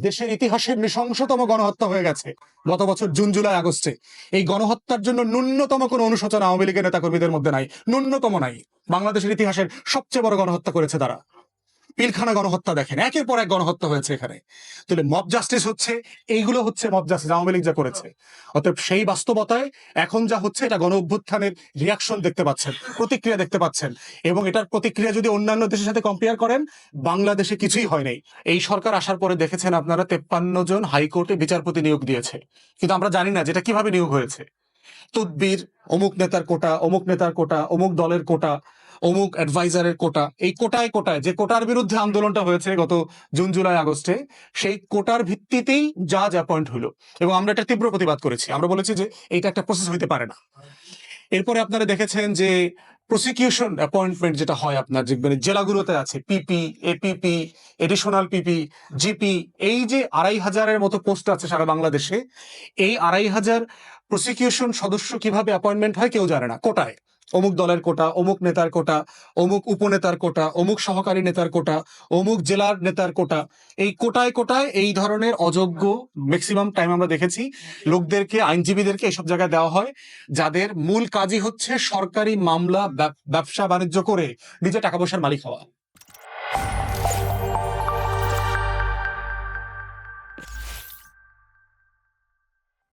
দেশের ইতিহাসের নৃশংসতম গণহত্যা হয়ে গেছে গত বছর জুন, জুলাই, আগস্টে। এই গণহত্যার জন্য ন্যূনতম কোনো অনুশোচনা আওয়ামী লীগের নেতাকর্মীদের মধ্যে নাই, ন্যূনতম নাই। বাংলাদেশের ইতিহাসের সবচেয়ে বড় গণহত্যা করেছে তারা। পিলখানা গণহত্যা দেখেন, একের পর এক গণহত্যা হয়েছে এখানে। তাহলে মব জাস্টিস হচ্ছে, এইগুলো হচ্ছে মব জাস্টিস আওয়ামী লীগ যা করেছে। অতএব সেই বাস্তবতায় এখন যা হচ্ছে, এটা গণ অভ্যুত্থানের রিয়াকশন দেখতে পাচ্ছেন, প্রতিক্রিয়া দেখতে পাচ্ছেন। এবং এটার প্রতিক্রিয়া যদি অন্যান্য দেশের সাথে কম্পেয়ার করেন, বাংলাদেশে কিছুই হয় নাই। এই সরকার আসার পরে দেখেছেন আপনারা, তেপ্পান্ন জন হাইকোর্টে বিচারপতি নিয়োগ দিয়েছে। কিন্তু আমরা জানি না যেটা কীভাবে নিয়োগ হয়েছে। তদবির, অমুক নেতার কোটা, অমুক নেতার কোটা, অমুক দলের কোটা অমুক অ্যাডভাইজারের কোটা, এই কোটায় কোটায়, যে কোটার বিরুদ্ধে আন্দোলনটা হয়েছে গত জুন, জুলাই, আগস্টে, সেই কোটার ভিত্তিতেই জাজ অ্যাপয়েন্ট হলো। এবং আমরা এটা তীব্র প্রতিবাদ করেছি। আমরা বলেছি যে এইটা একটা প্রসেস হইতে পারে না। এরপরে আপনারা দেখেছেন যে প্রসিকিউশন অ্যাপয়েন্টমেন্ট যেটা হয় আপনার মানে জেলাগুলোতে আছে PP APP additional PP GP এই যে আড়াই হাজারের মতো পোস্ট আছে সারা বাংলাদেশে, এই আড়াই হাজার প্রসিকিউশন সদস্য কীভাবে অ্যাপয়েন্টমেন্ট হয় কেউ জানে না। কোটায়। অমুক দলের কোটা, অমুক নেতার কোটা, অমুক উপনেতার কোটা, অমুক সহকারী নেতার কোটা, অমুক জেলার নেতার কোটা। এই কোটায় কোটায় এই ধরনের অযোগ্য ম্যাক্সিমাম টাইম আমরা দেখেছি। লোকদেরকে, আইনজীবীদেরকে এসব জায়গায় দেওয়া হয়, যাদের মূল কাজই হচ্ছে সরকারি মামলা ব্যবসা বাণিজ্য করে নিজে টাকা পয়সার মালিক হওয়া।